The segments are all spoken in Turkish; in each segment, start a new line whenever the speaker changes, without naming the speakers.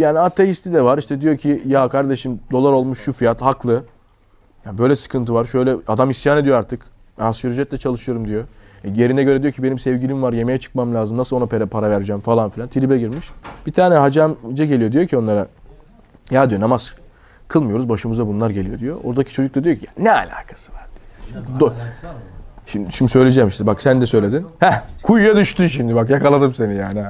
yani ateisti de var. İşte diyor ki ya kardeşim dolar olmuş şu fiyat haklı. Ya böyle sıkıntı var. Şöyle adam isyan ediyor artık. Asgari ücretle çalışıyorum diyor. E, yerine göre diyor ki benim sevgilim var yemeğe çıkmam lazım. Nasıl ona para, para vereceğim falan filan. Tribe girmiş. Bir tane hacı geliyor diyor ki onlara ya diyor namaz kılmıyoruz başımıza bunlar geliyor diyor. Oradaki çocuk da diyor ki "Ya ne alakası var. Do- Şimdi, şimdi söyleyeceğim işte bak sen de söyledin. Heh kuyuya düştün şimdi bak yakaladım seni yani.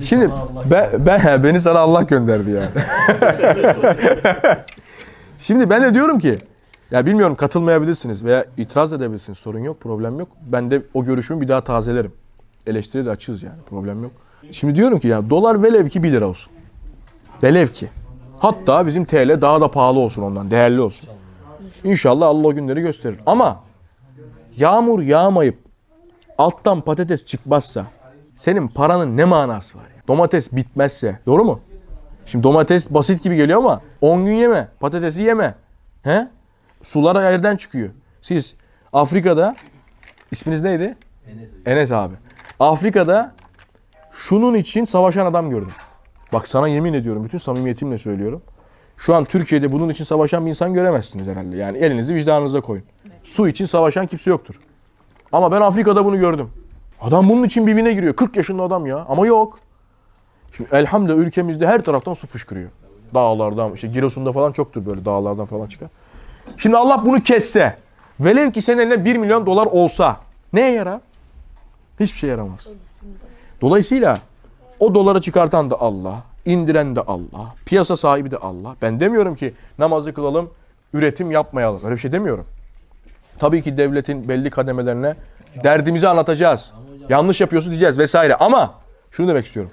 Şimdi ben, ben beni sana Allah gönderdi yani. Şimdi ben de diyorum ki ya bilmiyorum katılmayabilirsiniz veya itiraz edebilirsiniz. Sorun yok, problem yok. Ben de o görüşümü bir daha tazelerim. Eleştiri de açığız yani. Problem yok. Şimdi diyorum ki ya dolar velev ki 1 lira olsun. Velev ki. Hatta bizim TL daha da pahalı olsun ondan. Değerli olsun. İnşallah Allah o günleri gösterir. Ama yağmur yağmayıp alttan patates çıkmazsa senin paranın ne manası var? ya? Domates bitmezse. Doğru mu? Şimdi domates basit gibi geliyor ama 10 gün yeme. Patatesi yeme. He? Sular yerden çıkıyor. Siz Afrika'da isminiz neydi? Enes. abi. Afrika'da şunun için savaşan adam gördüm. Bak sana yemin ediyorum bütün samimiyetimle söylüyorum. Şu an Türkiye'de bunun için savaşan bir insan göremezsiniz herhalde. Yani elinizi vicdanınıza koyun. Su için savaşan kimse yoktur. Ama ben Afrika'da bunu gördüm. Adam bunun için birbirine giriyor. 40 yaşında adam ya. Ama yok. Şimdi elhamdülillah ülkemizde her taraftan su fışkırıyor. Dağlardan, işte Giresun'da falan çoktur böyle dağlardan falan çıkar. Şimdi Allah bunu kesse, velev ki senin eline 1 milyon dolar olsa neye yarar? Hiçbir şey yaramaz. Dolayısıyla o doları çıkartan da Allah, indiren de Allah, piyasa sahibi de Allah. Ben demiyorum ki namazı kılalım, üretim yapmayalım. Öyle bir şey demiyorum. Tabii ki devletin belli kademelerine derdimizi anlatacağız. Yanlış yapıyorsun diyeceğiz vesaire. Ama şunu demek istiyorum.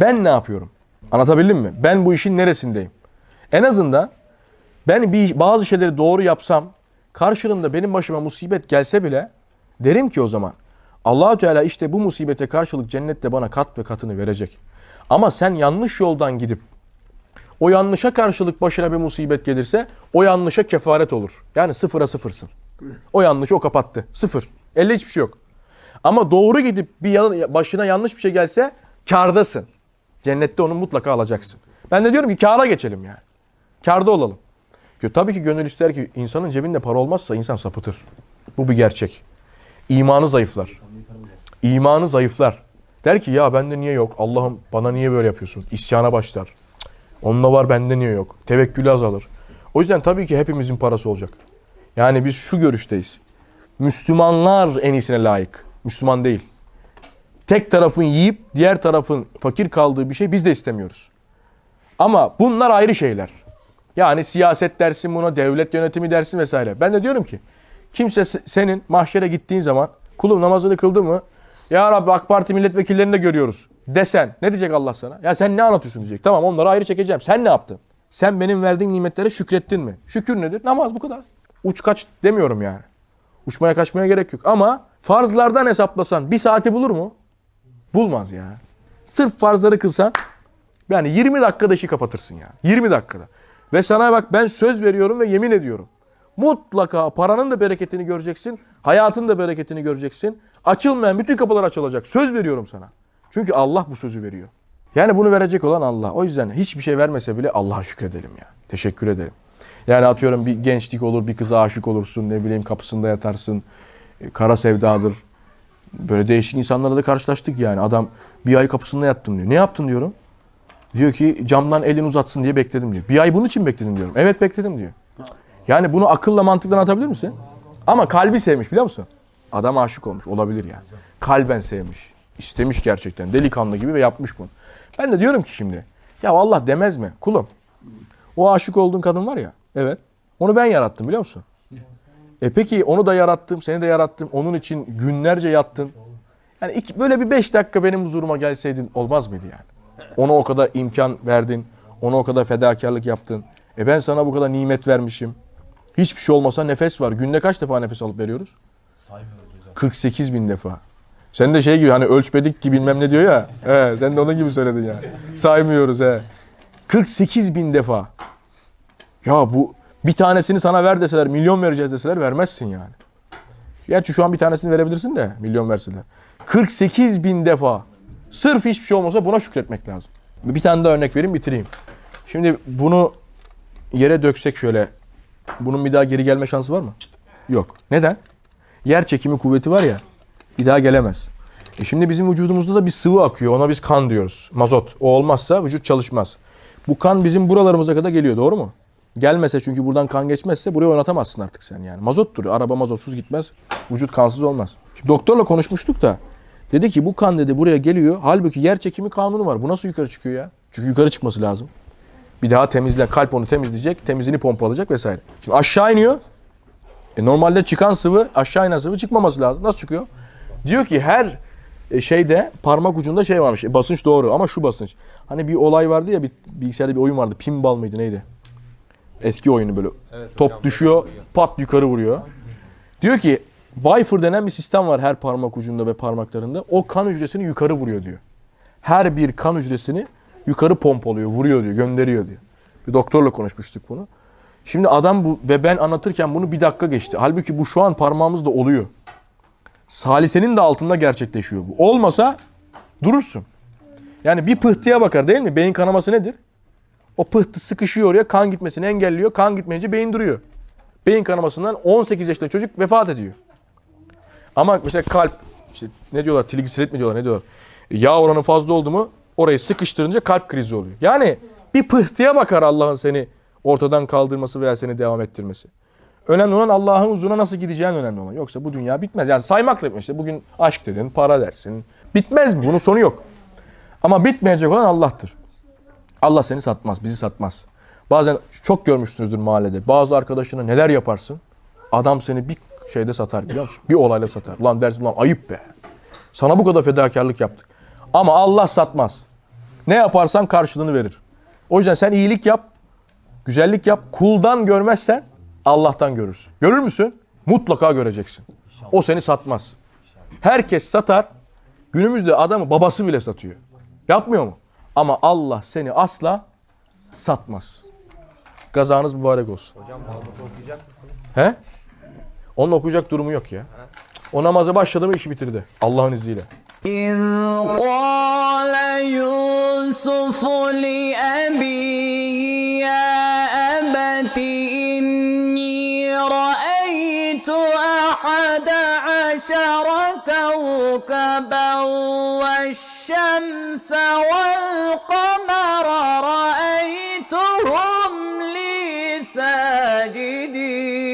Ben ne yapıyorum? Anlatabildim mi? Ben bu işin neresindeyim? En azından ben bir bazı şeyleri doğru yapsam karşılığında benim başıma musibet gelse bile derim ki o zaman Allahü Teala işte bu musibete karşılık cennette bana kat ve katını verecek. Ama sen yanlış yoldan gidip o yanlışa karşılık başına bir musibet gelirse o yanlışa kefaret olur. Yani sıfıra sıfırsın. O yanlışı o kapattı. Sıfır. Elde hiçbir şey yok. Ama doğru gidip bir yan- başına yanlış bir şey gelse kardasın. Cennette onu mutlaka alacaksın. Ben de diyorum ki kâra geçelim yani. Kârda olalım. Ki Tabii ki gönül ister ki insanın cebinde para olmazsa insan sapıtır. Bu bir gerçek. İmanı zayıflar. İmanı zayıflar. Der ki ya bende niye yok? Allah'ım bana niye böyle yapıyorsun? İsyana başlar. Onunla var bende niye yok? Tevekkülü azalır. O yüzden tabii ki hepimizin parası olacak. Yani biz şu görüşteyiz. Müslümanlar en iyisine layık. Müslüman değil. Tek tarafın yiyip diğer tarafın fakir kaldığı bir şey biz de istemiyoruz. Ama bunlar ayrı şeyler. Yani siyaset dersin buna, devlet yönetimi dersin vesaire. Ben de diyorum ki kimse se- senin mahşere gittiğin zaman kulum namazını kıldı mı? Ya Rabbi AK Parti milletvekillerini de görüyoruz desen ne diyecek Allah sana? Ya sen ne anlatıyorsun diyecek. Tamam onları ayrı çekeceğim. Sen ne yaptın? Sen benim verdiğim nimetlere şükrettin mi? Şükür nedir? Namaz bu kadar. Uç kaç demiyorum yani. Uçmaya kaçmaya gerek yok. Ama farzlardan hesaplasan bir saati bulur mu? Bulmaz ya. Sırf farzları kılsan yani 20 dakikada işi kapatırsın ya. 20 dakikada. Ve sana bak ben söz veriyorum ve yemin ediyorum. Mutlaka paranın da bereketini göreceksin. Hayatın da bereketini göreceksin. Açılmayan bütün kapılar açılacak. Söz veriyorum sana. Çünkü Allah bu sözü veriyor. Yani bunu verecek olan Allah. O yüzden hiçbir şey vermese bile Allah'a şükredelim ya. Teşekkür ederim. Yani atıyorum bir gençlik olur, bir kıza aşık olursun, ne bileyim kapısında yatarsın. Kara sevdadır. Böyle değişik insanlarla da karşılaştık yani. Adam bir ay kapısında yattım diyor. Ne yaptın diyorum. Diyor ki camdan elini uzatsın diye bekledim diyor. Bir ay bunun için bekledim diyorum. Evet bekledim diyor. Yani bunu akılla mantıkla anlatabilir misin? Ama kalbi sevmiş biliyor musun? Adam aşık olmuş olabilir yani. Kalben sevmiş. İstemiş gerçekten. Delikanlı gibi ve yapmış bunu. Ben de diyorum ki şimdi. Ya Allah demez mi? Kulum. O aşık olduğun kadın var ya. Evet. Onu ben yarattım biliyor musun? E peki onu da yarattım, seni de yarattım. Onun için günlerce yattın. Yani iki, böyle bir beş dakika benim huzuruma gelseydin olmaz mıydı yani? Ona o kadar imkan verdin. Ona o kadar fedakarlık yaptın. E ben sana bu kadar nimet vermişim. Hiçbir şey olmasa nefes var. Günde kaç defa nefes alıp veriyoruz? 48 bin defa. Sen de şey gibi hani ölçmedik ki bilmem ne diyor ya. He, sen de onun gibi söyledin yani. Saymıyoruz he. 48 bin defa. Ya bu bir tanesini sana ver deseler, milyon vereceğiz deseler vermezsin yani. Gerçi şu an bir tanesini verebilirsin de milyon verseler. 48 bin defa. Sırf hiçbir şey olmasa buna şükretmek lazım. Bir tane daha örnek vereyim bitireyim. Şimdi bunu yere döksek şöyle bunun bir daha geri gelme şansı var mı? Yok. Neden? Yer çekimi kuvveti var ya bir daha gelemez. E şimdi bizim vücudumuzda da bir sıvı akıyor. Ona biz kan diyoruz. Mazot. O olmazsa vücut çalışmaz. Bu kan bizim buralarımıza kadar geliyor. Doğru mu? Gelmese çünkü buradan kan geçmezse buraya oynatamazsın artık sen yani. Mazottur. Araba mazotsuz gitmez. Vücut kansız olmaz. Şimdi doktorla konuşmuştuk da dedi ki bu kan dedi buraya geliyor. Halbuki yer çekimi kanunu var. Bu nasıl yukarı çıkıyor ya? Çünkü yukarı çıkması lazım. Bir daha temizle kalp onu temizleyecek, temizini pompalayacak vesaire. Şimdi aşağı iniyor. E normalde çıkan sıvı aşağı inen sıvı çıkmaması lazım. Nasıl çıkıyor? Diyor ki her e, şeyde parmak ucunda şey varmış. E, basınç doğru ama şu basınç. Hani bir olay vardı ya bir bilgisayarda bir oyun vardı. Pinball mıydı neydi? Eski oyunu böyle. Top düşüyor, pat yukarı vuruyor. Diyor ki Wi-Fi denen bir sistem var her parmak ucunda ve parmaklarında. O kan hücresini yukarı vuruyor diyor. Her bir kan hücresini yukarı pompalıyor, vuruyor diyor, gönderiyor diyor. Bir doktorla konuşmuştuk bunu. Şimdi adam bu ve ben anlatırken bunu bir dakika geçti. Halbuki bu şu an parmağımızda oluyor. Salisenin de altında gerçekleşiyor bu. Olmasa durursun. Yani bir pıhtıya bakar değil mi? Beyin kanaması nedir? O pıhtı sıkışıyor oraya kan gitmesini engelliyor. Kan gitmeyince beyin duruyor. Beyin kanamasından 18 yaşında çocuk vefat ediyor. Ama mesela kalp, işte ne diyorlar, trigliserit mi diyorlar, ne diyorlar? Yağ oranı fazla oldu mu orayı sıkıştırınca kalp krizi oluyor. Yani bir pıhtıya bakar Allah'ın seni ortadan kaldırması veya seni devam ettirmesi. Önemli olan Allah'ın huzuruna nasıl gideceğin önemli olan. Yoksa bu dünya bitmez. Yani saymakla. İşte bugün aşk dedin, para dersin. Bitmez mi? Bunun sonu yok. Ama bitmeyecek olan Allah'tır. Allah seni satmaz, bizi satmaz. Bazen çok görmüşsünüzdür mahallede. Bazı arkadaşına neler yaparsın? Adam seni bir şeyde satar biliyor musun? Bir olayla satar. Ulan dersin ulan ayıp be. Sana bu kadar fedakarlık yaptık. Ama Allah satmaz. Ne yaparsan karşılığını verir. O yüzden sen iyilik yap, güzellik yap. Kuldan görmezsen Allah'tan görürsün. Görür müsün? Mutlaka göreceksin. O seni satmaz. Herkes satar. Günümüzde adamı babası bile satıyor. Yapmıyor mu? Ama Allah seni asla satmaz. Gazanız mübarek olsun.
Hocam Mahmut'u okuyacak mısınız?
He? Onun okuyacak durumu yok ya. O namaza başladı mı işi bitirdi. Allah'ın izniyle.
إذ قال يوسف لأبيه كوكبا والشمس والقمر رأيتهم لي ساجدين.